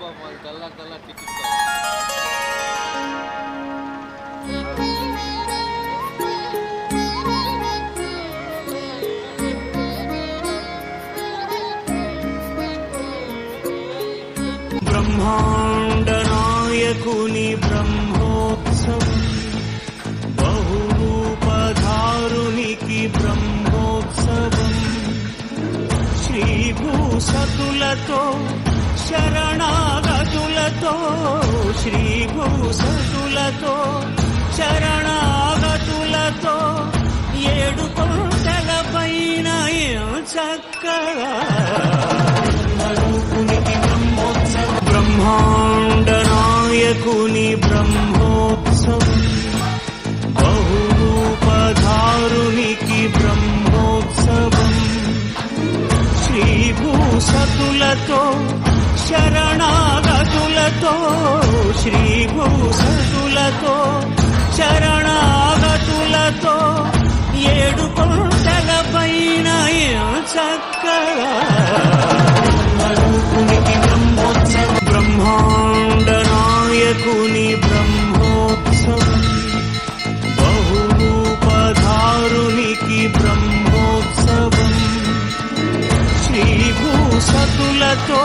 అబ్బా మాది తెల్ల తెల్ల టికెట్ బ్రహ్మాండ నాయకుని బ్రహ్మోత్సవం బహురూపధారునికి బ్రహ్మోత్సవం శ్రీభూసతులతో శరణాగతులతో శ్రీభూసతులతో శరణాగతులతో ఏడు కొండల పైన చక్కగా బ్రహ్మోత్సవం బ్రహ్మాండ నాయకుని బ్రహ్మోత్సవం బహురూపధారునికి బ్రహ్మోత్సవం శ్రీభూసతులతో శరణాగతులతో శ్రీభూసతులతో శరణాగతులతో ఏడు కొండల పైన చక్కగా. బ్రహ్మోత్సవం బ్రహ్మాండ నాయకుని బ్రహ్మోత్సవం. బహురూపధారునికి బ్రహ్మోత్సవం. శ్రీభూసతులతో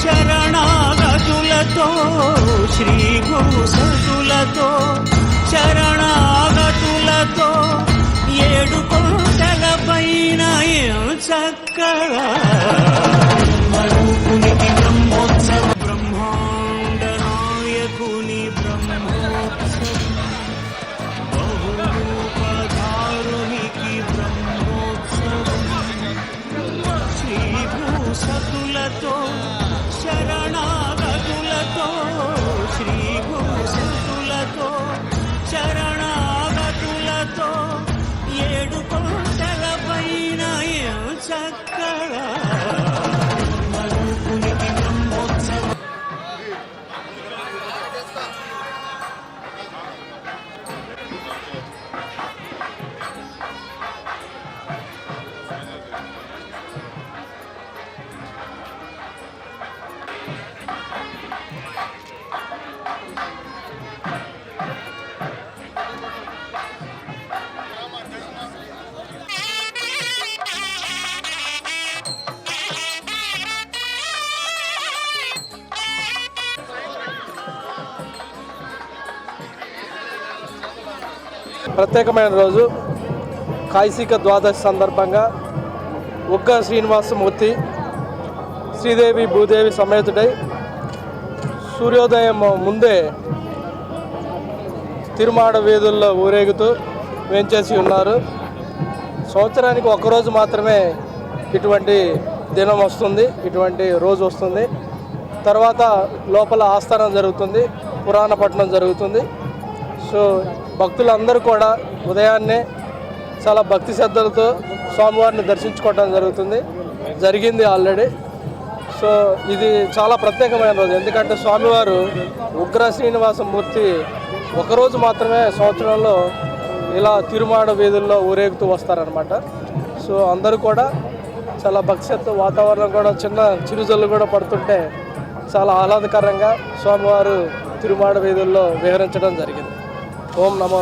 శరణాగతులతో శ్రీ శ్రీభూసతులతో శరణాగతులతో ఏడు కొండల పైన చక్కగా. బ్రహ్మరూపునికి బ్రహ్మాండ నాయకుని బ్రహ్మోత్సవం. బహురూపధారునికి బ్రహ్మోత్సవం. శ్రీభూసతులతో శరణాగతులతో శ్రీభూసతులతో శరణాగతులతో ఏడు కొండల పైన చక్కగా ప్రత్యేకమైన రోజు. కాశీక ద్వాదశి సందర్భంగా ఉగ్గ శ్రీనివాసమూర్తి శ్రీదేవి భూదేవి సమేతుడై సూర్యోదయం ముందే తిరుమాడ వీధుల్లో ఊరేగుతూ వేంచేసి ఉన్నారు. సంవత్సరానికి ఒకరోజు మాత్రమే ఇటువంటి దినం వస్తుంది ఇటువంటి రోజు వస్తుంది. తర్వాత లోపల ఆస్థానం జరుగుతుంది పురాణ పట్టణం జరుగుతుంది. సో భక్తులందరూ కూడా ఉదయాన్నే చాలా భక్తి శ్రద్ధలతో స్వామివారిని దర్శించుకోవడం జరుగుతుంది. జరిగింది ఆల్రెడీ. సో ఇది చాలా ప్రత్యేకమైన రోజు. ఎందుకంటే స్వామివారు ఉగ్ర శ్రీనివాస మూర్తి ఒకరోజు మాత్రమే సంవత్సరంలో ఇలా తిరుమాడ వీధుల్లో ఊరేగుతూ వస్తారనమాట సో అందరూ కూడా చాలా భక్తి వాతావరణం కూడా చిన్న చిరుజల్లు కూడా పడుతుంటే చాలా ఆహ్లాదకరంగా స్వామివారు తిరుమాడ వీధుల్లో విహరించడం జరిగింది. ওম নমো